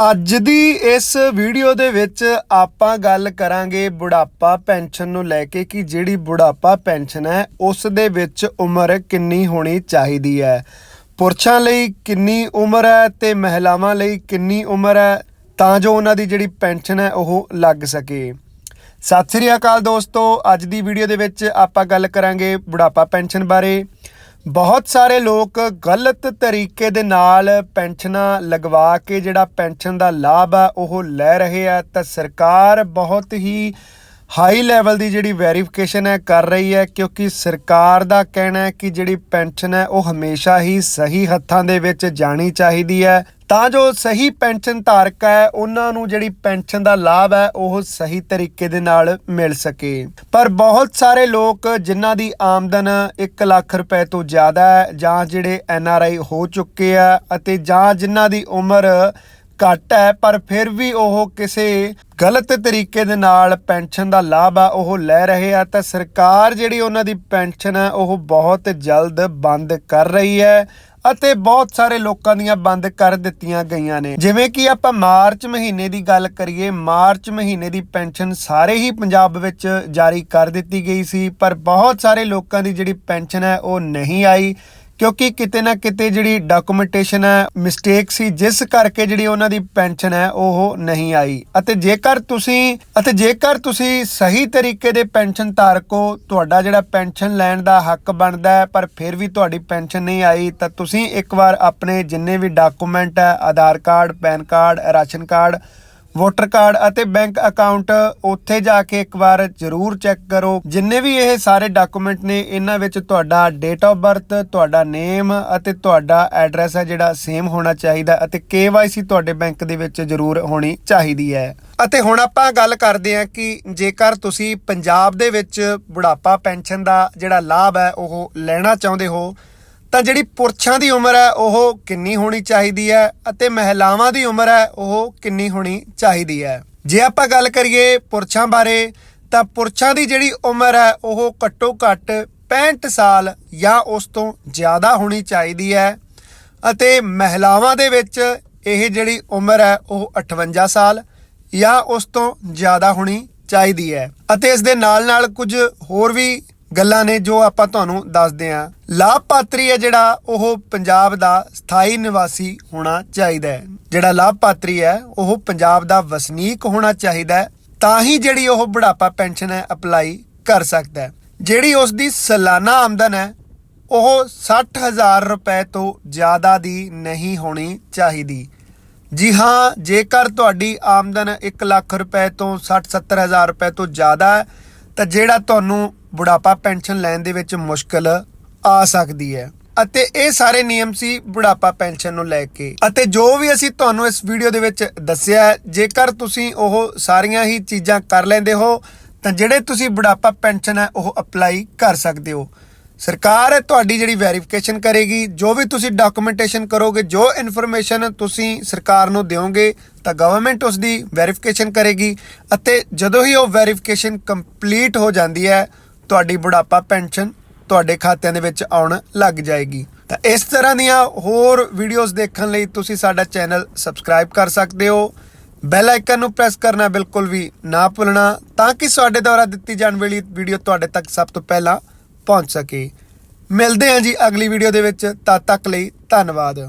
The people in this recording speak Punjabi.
ਅੱਜ ਦੀ ਇਸ ਵੀਡੀਓ ਦੇ ਵਿੱਚ ਆਪਾਂ ਗੱਲ ਕਰਾਂਗੇ ਬੁਢਾਪਾ ਪੈਨਸ਼ਨ ਨੂੰ ਲੈ ਕੇ ਕਿ ਜਿਹੜੀ ਬੁਢਾਪਾ ਪੈਨਸ਼ਨ ਹੈ, ਉਸ ਦੇ ਵਿੱਚ ਉਮਰ ਕਿੰਨੀ ਹੋਣੀ ਚਾਹੀਦੀ ਹੈ। ਪੁਰਸ਼ਾਂ ਲਈ ਕਿੰਨੀ ਉਮਰ ਹੈ ਤੇ ਮਹਿਲਾਵਾਂ ਲਈ ਕਿੰਨੀ ਉਮਰ ਹੈ, ਤਾਂ ਜੋ ਉਹਨਾਂ ਦੀ ਜਿਹੜੀ ਪੈਨਸ਼ਨ ਹੈ, ਉਹ ਲੱਗ ਸਕੇ। ਸਤਿ ਸ੍ਰੀ ਅਕਾਲ ਦੋਸਤੋ, ਅੱਜ ਦੀ ਵੀਡੀਓ ਦੇ ਵਿੱਚ ਆਪਾਂ ਗੱਲ ਕਰਾਂਗੇ ਬੁਢਾਪਾ ਪੈਨਸ਼ਨ ਬਾਰੇ। ਬਹੁਤ ਸਾਰੇ ਲੋਕ ਗਲਤ ਤਰੀਕੇ ਦੇ ਨਾਲ ਪੈਨਸ਼ਨਾਂ ਲਗਵਾ ਕੇ ਜਿਹੜਾ ਪੈਨਸ਼ਨ ਦਾ ਲਾਭ ਆ, ਉਹ ਲੈ ਰਹੇ ਆ। ਤਾਂ ਸਰਕਾਰ ਬਹੁਤ ਹੀ ਹਾਈ ਲੈਵਲ ਦੀ ਜਿਹੜੀ ਵੈਰੀਫਿਕੇਸ਼ਨ ਹੈ ਕਰ ਰਹੀ ਹੈ, ਕਿਉਂਕਿ ਸਰਕਾਰ ਦਾ ਕਹਿਣਾ ਹੈ ਕਿ ਜਿਹੜੀ ਪੈਨਸ਼ਨ ਹੈ, ਉਹ ਹਮੇਸ਼ਾ ਹੀ ਸਹੀ ਹੱਥਾਂ ਦੇ ਵਿੱਚ ਜਾਣੀ ਚਾਹੀਦੀ ਹੈ। ਤਾਂ ਜੋ ਸਹੀ ਪੈਨਸ਼ਨ ਧਾਰਕ ਹੈ, ਉਹਨਾਂ ਨੂੰ ਜਿਹੜੀ ਪੈਨਸ਼ਨ ਦਾ ਲਾਭ ਹੈ, ਉਹ ਸਹੀ ਤਰੀਕੇ ਦੇ ਨਾਲ ਮਿਲ ਸਕੇ। ਪਰ ਬਹੁਤ ਸਾਰੇ ਲੋਕ ਜਿਨ੍ਹਾਂ ਦੀ ਆਮਦਨ 1 ਲੱਖ ਰੁਪਏ ਤੋਂ ਜ਼ਿਆਦਾ ਹੈ, ਜਾਂ ਜਿਹੜੇ ਐਨ ਆਰ ਆਈ ਹੋ ਚੁੱਕੇ ਆ ਅਤੇ ਜਾਂ ਜਿਨ੍ਹਾਂ ਦੀ ਉਮਰ ਘੱਟ ਹੈ, ਪਰ ਫਿਰ ਵੀ ਉਹ ਕਿਸੇ ਗਲਤ ਤਰੀਕੇ ਦੇ ਨਾਲ ਪੈਨਸ਼ਨ ਦਾ ਲਾਭ ਆ, ਉਹ ਲੈ ਰਹੇ ਆ, ਤਾਂ ਸਰਕਾਰ ਜਿਹੜੀ ਉਹਨਾਂ ਦੀ ਪੈਨਸ਼ਨ ਹੈ, ਉਹ ਬਹੁਤ ਜਲਦ ਬੰਦ ਕਰ ਰਹੀ ਹੈ। ਅਤੇ ਬਹੁਤ ਸਾਰੇ ਲੋਕਾਂ ਦੀਆਂ ਬੰਦ ਕਰ ਦਿੱਤੀਆਂ ਗਈਆਂ ਨੇ। ਜਿਵੇਂ ਕਿ ਆਪਾਂ ਮਾਰਚ ਮਹੀਨੇ ਦੀ ਗੱਲ ਕਰੀਏ, ਮਾਰਚ ਮਹੀਨੇ ਦੀ ਪੈਨਸ਼ਨ ਸਾਰੇ ਹੀ ਪੰਜਾਬ ਵਿੱਚ ਜਾਰੀ ਕਰ ਦਿੱਤੀ ਗਈ ਸੀ, ਪਰ ਬਹੁਤ ਸਾਰੇ ਲੋਕਾਂ ਦੀ ਜਿਹੜੀ ਪੈਨਸ਼ਨ ਹੈ ਉਹ ਨਹੀਂ ਆਈ। ਕਿਉਂਕਿ ਕਿਤੇ ਨਾ ਕਿਤੇ ਜਿਹੜੀ ਡਾਕੂਮੈਂਟੇਸ਼ਨ ਹੈ ਮਿਸਟੇਕ ਸੀ, ਜਿਸ ਕਰਕੇ ਜਿਹੜੀ ਉਹਨਾਂ ਦੀ ਪੈਨਸ਼ਨ ਹੈ, ਉਹ ਨਹੀਂ ਆਈ। ਅਤੇ ਜੇਕਰ ਤੁਸੀਂ, ਅਤੇ ਜੇਕਰ ਤੁਸੀਂ ਸਹੀ ਤਰੀਕੇ ਦੇ ਪੈਨਸ਼ਨ ਧਾਰਕੋ ਤੁਹਾਡਾ ਜਿਹੜਾ ਪੈਨਸ਼ਨ ਲੈਣ ਦਾ ਹੱਕ ਬਣਦਾ ਹੈ, ਪਰ ਫਿਰ ਵੀ ਤੁਹਾਡੀ ਪੈਨਸ਼ਨ ਨਹੀਂ ਆਈ, ਤਾਂ ਤੁਸੀਂ ਇੱਕ ਵਾਰ ਆਪਣੇ ਜਿੰਨੇ ਵੀ ਡਾਕੂਮੈਂਟ ਹੈ, Aadhaar card, PAN card, ration card voter card ਅਤੇ ਬੈਂਕ ਅਕਾਊਂਟ ਉੱਥੇ ਜਾ ਕੇ ਇੱਕ ਵਾਰ ਜ਼ਰੂਰ ਚੈੱਕ ਕਰੋ। ਜਿੰਨੇ ਵੀ ਇਹ ਸਾਰੇ ਡਾਕੂਮੈਂਟ ਨੇ, ਇਹਨਾਂ ਵਿੱਚ ਤੁਹਾਡਾ ਡੇਟ ਆਫ ਬਰਥ ਤੁਹਾਡਾ ਨੇਮ ਅਤੇ ਤੁਹਾਡਾ ਐਡਰੈਸ ਹੈ ਜਿਹੜਾ ਸੇਮ ਹੋਣਾ ਚਾਹੀਦਾ ਅਤੇ KYC ਤੁਹਾਡੇ ਬੈਂਕ ਦੇ ਵਿੱਚ ਜ਼ਰੂਰ ਹੋਣੀ ਚਾਹੀਦੀ ਹੈ। ਅਤੇ ਹੁਣ ਆਪਾਂ ਗੱਲ ਕਰਦੇ ਹਾਂ ਕਿ ਜੇਕਰ ਤੁਸੀਂ ਪੰਜਾਬ ਦੇ ਵਿੱਚ ਬੁਢਾਪਾ ਪੈਨਸ਼ਨ ਦਾ ਜਿਹੜਾ ਲਾਭ ਹੈ, ਉਹ ਲੈਣਾ ਚਾਹੁੰਦੇ ਹੋ ਤਾਂ ਜਿਹੜੀ ਪੁਰਸ਼ਾਂ ਦੀ ਉਮਰ ਹੈ, ਉਹ ਕਿੰਨੀ ਹੋਣੀ ਚਾਹੀਦੀ ਹੈ ਅਤੇ ਮਹਿਲਾਵਾਂ ਦੀ ਉਮਰ ਹੈ, ਉਹ ਕਿੰਨੀ ਹੋਣੀ ਚਾਹੀਦੀ ਹੈ? ਜੇ ਆਪਾਂ ਗੱਲ ਕਰੀਏ ਪੁਰਸ਼ਾਂ ਬਾਰੇ, ਤਾਂ ਪੁਰਸ਼ਾਂ ਦੀ ਜਿਹੜੀ ਉਮਰ ਹੈ, ਉਹ ਘੱਟੋ ਘੱਟ 65 ਸਾਲ ਜਾਂ ਉਸ ਤੋਂ ਜ਼ਿਆਦਾ ਹੋਣੀ ਚਾਹੀਦੀ ਹੈ ਅਤੇ ਮਹਿਲਾਵਾਂ ਦੇ ਵਿੱਚ ਇਹ ਜਿਹੜੀ ਉਮਰ ਹੈ, ਉਹ 58 ਸਾਲ ਜਾਂ ਉਸ ਤੋਂ ਜ਼ਿਆਦਾ ਹੋਣੀ ਚਾਹੀਦੀ ਹੈ। ਅਤੇ ਇਸ ਦੇ ਨਾਲ ਨਾਲ ਕੁਝ ਹੋਰ ਵੀ ਗੱਲਾਂ ਨੇ ਜੋ ਆਪਾਂ ਤੁਹਾਨੂੰ ਦੱਸਦੇ ਹਾਂ। ਲਾਭਪਾਤਰੀ ਹੈ ਜਿਹੜਾ, ਉਹ ਪੰਜਾਬ ਦਾ ਸਥਾਈ ਨਿਵਾਸੀ ਹੋਣਾ ਚਾਹੀਦਾ ਹੈ। ਜਿਹੜਾ ਲਾਭਪਾਤਰੀ ਹੈ, ਉਹ ਪੰਜਾਬ ਦਾ ਵਸਨੀਕ ਹੋਣਾ ਚਾਹੀਦਾ ਹੈ। ਤਾਂ ਹੀ ਜਿਹੜੀ ਉਹ ਬੁਢਾਪਾ ਪੈਨਸ਼ਨ ਹੈ, ਅਪਲਾਈ ਕਰ ਸਕਦਾ ਹੈ। ਜਿਹੜੀ ਉਸ ਦੀ ਸਾਲਾਨਾ ਆਮਦਨ ਹੈ, ਉਹ 60000 ਰੁਪਏ ਤੋਂ ਜ਼ਿਆਦਾ ਦੀ ਨਹੀਂ ਹੋਣੀ ਚਾਹੀਦੀ। ਜੀ ਹਾਂ, ਜੇਕਰ ਤੁਹਾਡੀ ਆਮਦਨ 1 ਲੱਖ ਰੁਪਏ ਤੋਂ 60 ਹਜ਼ਾਰ ਰੁਪਏ ਤੋਂ ਜ਼ਿਆਦਾ ਹੈ, ਤਾਂ ਜਿਹੜਾ ਤੁਹਾਨੂੰ ਬੁਢਾਪਾ ਪੈਨਸ਼ਨ ਲੈਣ ਦੇ ਵਿੱਚ ਮੁਸ਼ਕਲ ਆ ਸਕਦੀ ਹੈ। ਅਤੇ ਇਹ ਸਾਰੇ ਨਿਯਮ ਸੀ ਬੁਢਾਪਾ ਪੈਨਸ਼ਨ ਨੂੰ ਲੈ ਕੇ। ਅਤੇ ਜੋ ਵੀ ਅਸੀਂ ਤੁਹਾਨੂੰ ਇਸ ਵੀਡੀਓ ਦੇ ਵਿੱਚ ਦੱਸਿਆ ਹੈ, ਜੇਕਰ ਤੁਸੀਂ ਉਹ ਸਾਰੀਆਂ ਹੀ ਚੀਜ਼ਾਂ ਕਰ ਲੈਂਦੇ ਹੋ ਤਾਂ ਜਿਹੜੇ ਤੁਸੀਂ ਬੁਢਾਪਾ ਪੈਨਸ਼ਨ ਹੈ ਉਹ ਅਪਲਾਈ ਕਰ ਸਕਦੇ ਹੋ। ਸਰਕਾਰ ਤੁਹਾਡੀ ਜਿਹੜੀ ਵੈਰੀਫਿਕੇਸ਼ਨ ਕਰੇਗੀ ਜੋ ਵੀ ਤੁਸੀਂ ਡਾਕੂਮੈਂਟੇਸ਼ਨ ਕਰੋਗੇ ਜੋ ਇਨਫੋਰਮੇਸ਼ਨ ਤੁਸੀਂ ਸਰਕਾਰ ਨੂੰ ਦਿਓਗੇ ਤਾਂ ਗਵਰਨਮੈਂਟ ਉਸ ਦੀ ਵੈਰੀਫਿਕੇਸ਼ਨ ਕਰੇਗੀ। ਅਤੇ ਜਦੋਂ ਹੀ ਉਹ ਵੈਰੀਫਿਕੇਸ਼ਨ ਕੰਪਲੀਟ ਹੋ ਜਾਂਦੀ ਹੈ ਤੁਹਾਡੀ ਬੁਢਾਪਾ ਪੈਨਸ਼ਨ ਤੁਹਾਡੇ ਖਾਤਿਆਂ ਦੇ ਵਿੱਚ ਆਉਣ ਲੱਗ ਜਾਏਗੀ। ਤਾਂ ਇਸ ਤਰ੍ਹਾਂ ਦੀਆਂ ਹੋਰ ਵੀਡੀਓਜ਼ ਦੇਖਣ ਲਈ ਤੁਸੀਂ ਸਾਡਾ ਚੈਨਲ ਸਬਸਕ੍ਰਾਈਬ ਕਰ ਸਕਦੇ ਹੋ। ਬੈਲ ਆਈਕਨ ਨੂੰ ਪ੍ਰੈਸ ਕਰਨਾ ਬਿਲਕੁਲ ਵੀ ਨਾ ਭੁੱਲਣਾ ਤਾਂ ਕਿ ਸਾਡੇ ਦੁਆਰਾ ਦਿੱਤੀ ਜਾਣ ਵਾਲੀ ਵੀਡੀਓ ਤੁਹਾਡੇ ਤੱਕ ਸਭ ਤੋਂ ਪਹਿਲਾਂ ਪਹੁੰਚ ਸਕੇ। ਮਿਲਦੇ ਹਾਂ ਜੀ ਅਗਲੀ ਵੀਡੀਓ ਦੇ ਵਿੱਚ। ਤਦ ਤੱਕ ਲਈ ਧੰਨਵਾਦ।